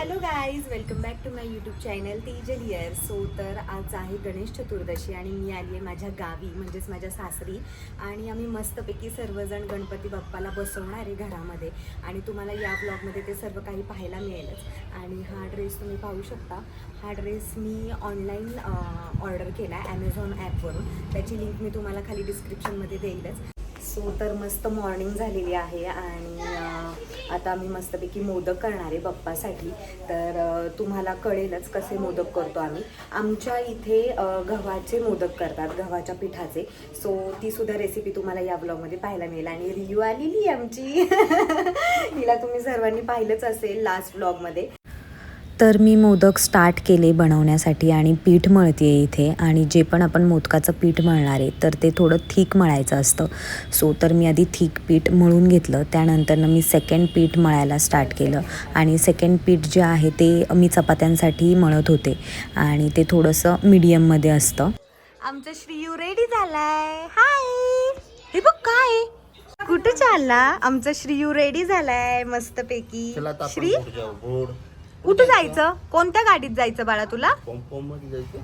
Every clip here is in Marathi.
Hello guys welcome back to my YouTube channel Tejal Iyer so तर आज आहे गणेश चतुर्दशी आणि मी आली आहे माझ्या गावी म्हणजेच माझ्या सासरी. आणि आम्ही मस्तपैकी सर्वजण गणपती बाप्पाला बसवणार आहे घरामध्ये. आणि तुम्हाला या ब्लॉगमध्ये ते सर्व काही पाहायला मिळेलच. आणि हा ड्रेस तुम्ही पाहू शकता. हा ड्रेस मी ऑनलाईन ऑर्डर केला आहे ॲमेझॉन ॲपवरून त्याची लिंक मी तुम्हाला खाली डिस्क्रिप्शनमध्ये देईलच. सो तर मस्त मॉर्निंग झालेली आहे आणि आता आम्ही मस्तपैकी मोदक करणार आहे बाप्पासाठी. तर तुम्हाला कळेलच कसे मोदक करतो आम्ही. आमच्या इथे गव्हाचे मोदक करतात गव्हाच्या पिठाचे. सो ती सुद्धा रेसिपी तुम्हाला या ब्लॉगमध्ये पाहायला मिळेल. आणि रिव्ह्यू आलेली आहे आमची. हिला तुम्ही सर्वांनी पाहिलंच असेल लास्ट ब्लॉगमध्ये तर मी मोदक स्टार्ट केले बनवण्यासाठी आणि पीठ मळते इथे. आणि जे पण आपण मोदकाचं पीठ मळणार आहे तर ते थोडं थिक मळायचं असतं. सो तर मी आधी थिक पीठ मळून घेतलं. त्यानंतरनं मी सेकंड पीठ मळायला स्टार्ट केलं. आणि सेकंड पीठ जे आहे ते मी चपात्यांसाठी मळत होते. आणि ते थोडंसं मीडियममध्ये असतं. आमचा श्रीयू रेडी झालाय. हाय हे बघ काय? कुठे चालला? आमचा श्रीयू रेडी झालाय मस्तपैकी. चला आता आपण श्री? कुठं जायचं? कोणत्या गाडीत जायचं बाळा तुला? पॉम्पॉममध्ये जायचं?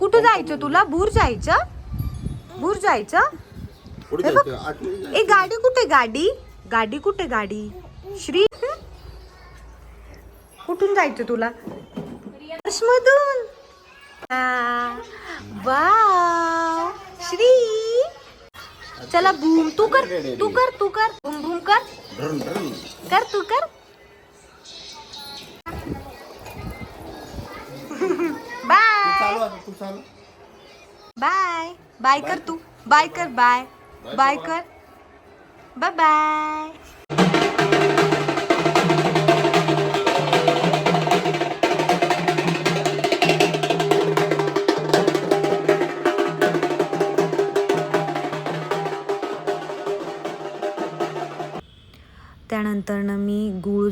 कुठं जायचं तुला? भूर जायचं? भूर जायचं? पुढे हे बघ. जायचं आतमध्ये जायचं. ए गाडी कुठे गाडी? गाडी कुठे गाडी? श्री कुठून जायचं तुला? मधून वाव. श्री. चला बूम तू कर तू कर तू कर. बूम बूम कर. कर तू कर. बाय तू चालू बाय बाय कर तू. बाय कर बाय बाय कर. बाय बाय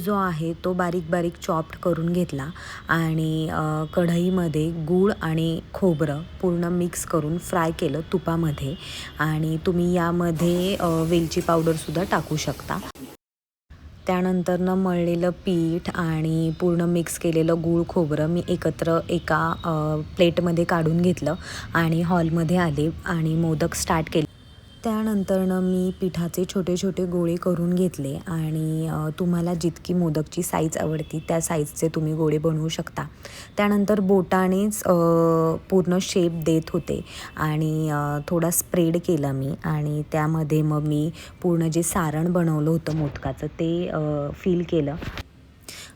जो आहे तो बारीक बारीक चॉप्ड करून घेतला आणि कढईमध्ये गूळ आणि खोबरं पूर्ण मिक्स करून फ्राय केलं तुपामध्ये आणि तुम्ही यामध्ये वेलची पावडरसुद्धा टाकू शकता. त्यानंतरनं मळलेलं पीठ आणि पूर्ण मिक्स केलेलं गूळ खोबरं मी एकत्र एका प्लेटमध्ये काढून घेतलं आणि हॉलमध्ये आले आणि मोदक स्टार्ट केले. त्यानंतरनं मी पिठाचे छोटे छोटे गोळे करून घेतले आणि तुम्हाला जितकी मोदकची साईज आवडती त्या साईजचे तुम्ही गोळे बनवू शकता. त्यानंतर बोटानेच पूर्ण शेप देत होते आणि थोडा स्प्रेड केला मी आणि त्यामध्ये मग मी पूर्ण जे सारण बनवलं होतं मोदकाचं ते फील केलं.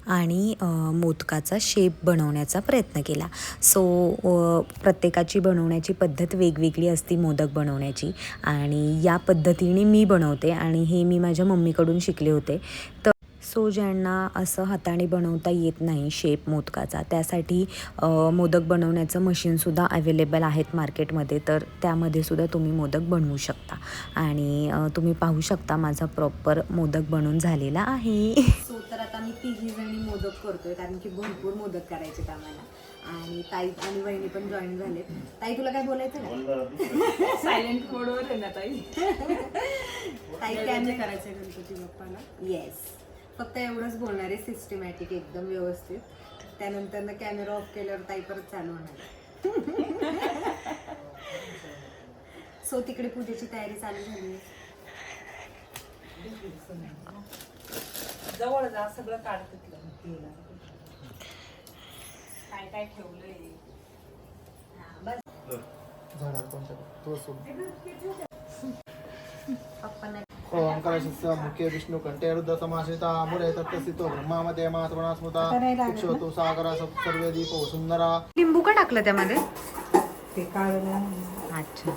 आणि मोदकाचा शेप बनवण्याचा प्रयत्न केला. सो प्रत्येकाची बनवण्याची पद्धत वेगवेगळी असती मोदक बनवण्याची आणि या पद्धतीने मी बनवते आणि हे मी माझ्या मम्मीकडून शिकले होते. तर सो ज्यांना असं हाताने बनवता येत नाही शेप मोदकाचा त्यासाठी मोदक बनवण्याचं मशीनसुद्धा अवेलेबल आहेत मार्केटमध्ये तर त्यामध्ये सुद्धा तुम्ही मोदक बनवू शकता. आणि तुम्ही पाहू शकता माझा प्रॉपर मोदक बनून झालेला आहे. तर आता मी तिघी जणी मोदक करतोय कारण की भरपूर मोदक करायचे आम्हाला. आणि ताई आणि वहिनी पण जॉईन झालेत. ताई तुला काय बोलायचं नाही सायलेंट मोडवर आहे ना ताई? ताई कॅमेरे करायचे गणपती बाप्पाला. येस फक्त एवढंच बोलणार आहे सिस्टमॅटिक एकदम व्यवस्थित. त्यानंतर ना कॅमेरा ऑफ केल्यावर ताई परत चालू होणार सो तिकडे पूजेची तयारी चालू झाली आहे. जवळ जा सगळं काढ तिथलं. काय काय ठेवलंय? झाडाला कोणत्या तो पप्पांना मुख्य विष्णू मुरे तत्तसितो ब्रह्मामध्ये इक्षोतु सागरा सर्वे दीप सुंदरा. लिंबू का टाकलं त्यामध्ये? ते काढलं. अच्छा.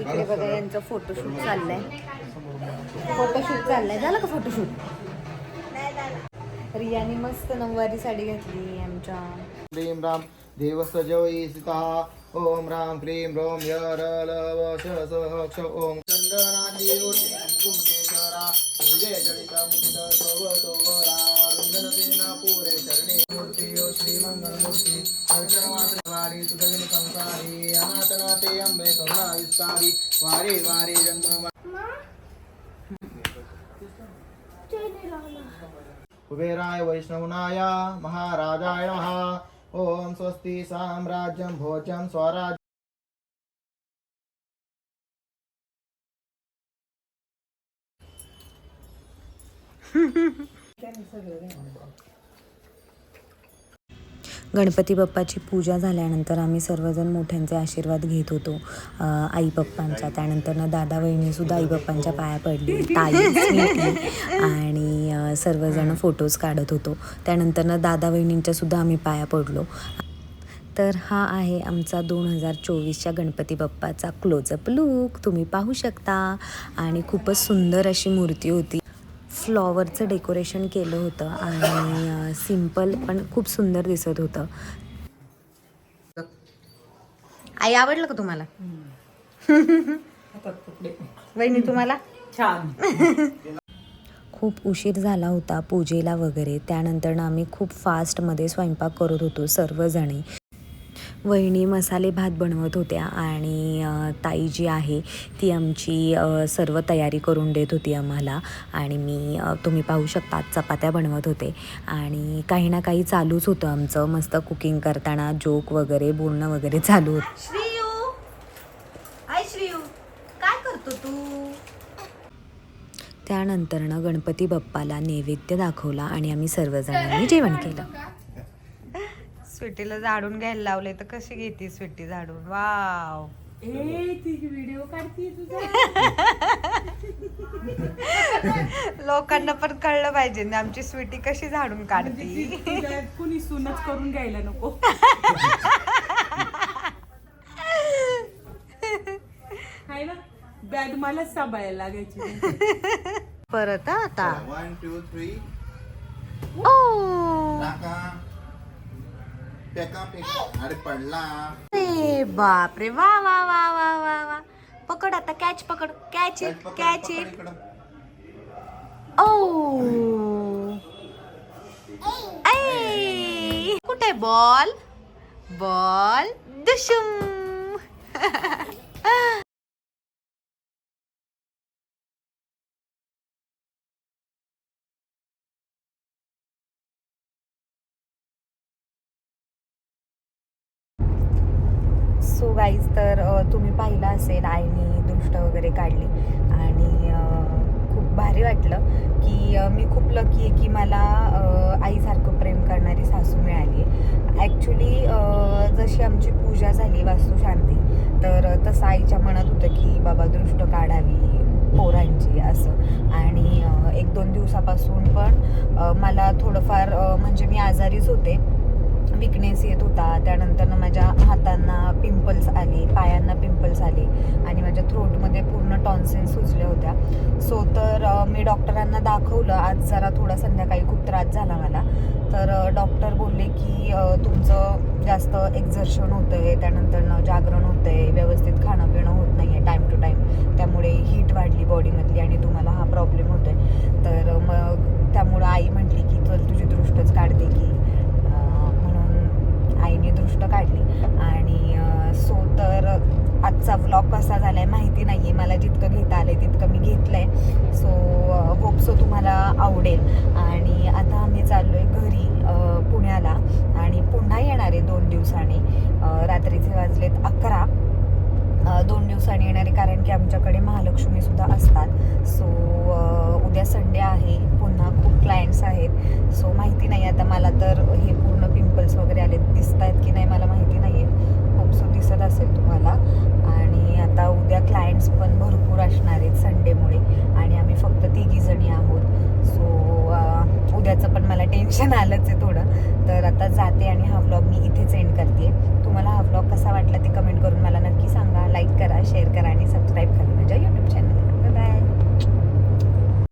इकडे बघा यांचं फोटोशूट चाललंय. फोटोशूट चाललंय. झालं का फोटोशूट रियाने मस्त नऊवारी साडी घातली आमच्या. प्रेम राम देव देवस्य सीता ओम राम क्लीं रों यरलवशसः क्ष ॐ चन्दनादिरुचिं कुङ्केश्वरा पूजे जडितमुकुटशोभतोवरा वृन्दनतेन पूरे चरणे मूर्तियो श्रीमङ्गलमूर्ति अर्चनमात्रवारी सुदगिनि संसारी अनाथनाथे अम्बे करुणा विस्तारी वारे वारे जन्म कुबेराय वैष्णवनाय महाराजाय नमः। ॐ स्वस्ति साम्राज्यं भोजं स्वराज्यं। गणपती बाप्पाची पूजा झाल्यानंतर आम्ही सर्वजण मोठ्यांचे आशीर्वाद घेत होतो. आई बाप्पांच्या. त्यानंतरनं दादा बहिणीसुद्धा आई बाप्पांच्या पाया पडली. ताई आणि सर्वजण फोटोज काढत होतो. त्यानंतरनं दादा बहिणींच्यासुद्धा आम्ही पाया पडलो. तर हा आहे आमचा दोन हजार चोवीसच्या गणपती बाप्पाचा क्लोजअप लूक तुम्ही पाहू शकता. आणि खूपच सुंदर अशी मूर्ती होती. फ्लॉवरचं डेकोरेशन केलं होतं आणि सिंपल पण खूप सुंदर दिसत होतं. आई आवडलं का तुम्हाला? वहिनी तुम्हाला? छान. खूप उशीर झाला होता पूजेला वगैरे. त्यानंतर आम्ही खूप फास्टमध्ये स्वयंपाक करत होतो सर्वजणी. वहिनी मसाले भात बनवत होत्या आणि ताई जी आहे ती आमची सर्व तयारी करून देत होती आम्हाला आणि मी तुम्ही पाहू शकता चपात्या बनवत होते. आणि काही ना काही चालूच होतं आमचं मस्त कुकिंग करताना जोक वगैरे बोलणं वगैरे चालू होतं. श्रीयू! आय श्रीयू काय करतो तू? त्यानंतरनं गणपती बाप्पाला नैवेद्य दाखवला आणि आम्ही सर्वजणांनी जेवण केलं. स्वीटीला झाडून घ्यायला लावले तर कशी घेते स्वीटी झाडून? वाव. ए ती व्हिडिओ काढतीये तुझा? लोकांना पण कळलं पाहिजे ना आमची स्वीटी कशी झाडून काढते. तुझ्या कुणी सुनच करून घ्यायला नको. आहे ना बॅग मलाच सांभाळायला लागायची. परत आता. वन टू थ्री ओ. टाका वाह वाह अरे पडला वाह बाप रे वा वा वा वा वा वा. पकड आता कैच पकड. कैच इट कॅच इट ओ कुठे बॉल बॉल दुशुम. सो गाईज तर तुम्ही पाहिलं असेल आईनी दृष्ट वगैरे काढली. आणि खूप भारी वाटलं की मी खूप लकी आहे की मला आईसारखं प्रेम करणारी सासू मिळाली ॲक्च्युली जशी आमची पूजा झाली वास्तुशांती तर तसं आईच्या मनात होतं की बाबा दृष्ट काढावी पोरांची असं. आणि एक दोन दिवसापासून पण मला थोडंफार म्हणजे मी आजारीच होते. विकनेस येत होता. त्यानंतर माझ्या हातांना पिंपल्स आले पायांना पिंपल्स आले आणि माझ्या थ्रोटमध्ये पूर्ण टॉन्सिल्स सुजल्या होत्या. सो तर मी डॉक्टरांना दाखवलं. आज जरा थोडा संध्याकाळी खूप त्रास झाला मला. तर डॉक्टर बोलले की तुमचं जास्त एक्झर्शन होतं आहे त्यानंतर जागरण होतं आहे व्यवस्थित खाणं पिणं होत नाही आहे टाईम टू टाईम त्यामुळे हीट वाढली बॉडीमधली आणि तुम्हाला हा प्रॉब्लेम होतो आहे तर मग त्यामुळं आई म्हटली की चल तुझी दृष्टी काढते की अं, म्हणून आईने दृष्ट काढली आणि अं, सो तर आजचा आहे माहिती नाही आहे मला जितकं घेता आलं आहे तितकं मी घेतलं आहे सो होप सो तुम्हाला आवडेल. आणि आता आम्ही चाललो आहे घरी पुण्याला. आणि पुन्हा येणार आहे दोन दिवसांनी. रात्रीचे वाजलेत अकरा. दोन दिवसांनी येणारे कारण की आमच्याकडे महालक्ष्मीसुद्धा असतात. सो उद्या संडे आहे. पुन्हा खूप क्लायंट्स आहेत. सो माहिती नाही आता मला तर हे पूर्ण पिंपल्स वगैरे आले दिसत आहेत की नाही मला माहिती नाही आहे खूप सो दिसत असेल तुम्हाला. आता उद्या क्लायंट्स पण भरपूर असणार आहेत संडेमुळे आणि आम्ही फक्त तिघीजणी आहोत. सो उद्याचं पण मला टेन्शन आलंच आहे थोडं. तर आता जाते आणि हा व्लॉग मी इथेच एंड करते. तुम्हाला हा व्लॉग कसा वाटला ते कमेंट करून मला नक्की सांगा. लाईक करा शेअर करा आणि सबस्क्राईब करा माझ्या यूट्यूब चॅनल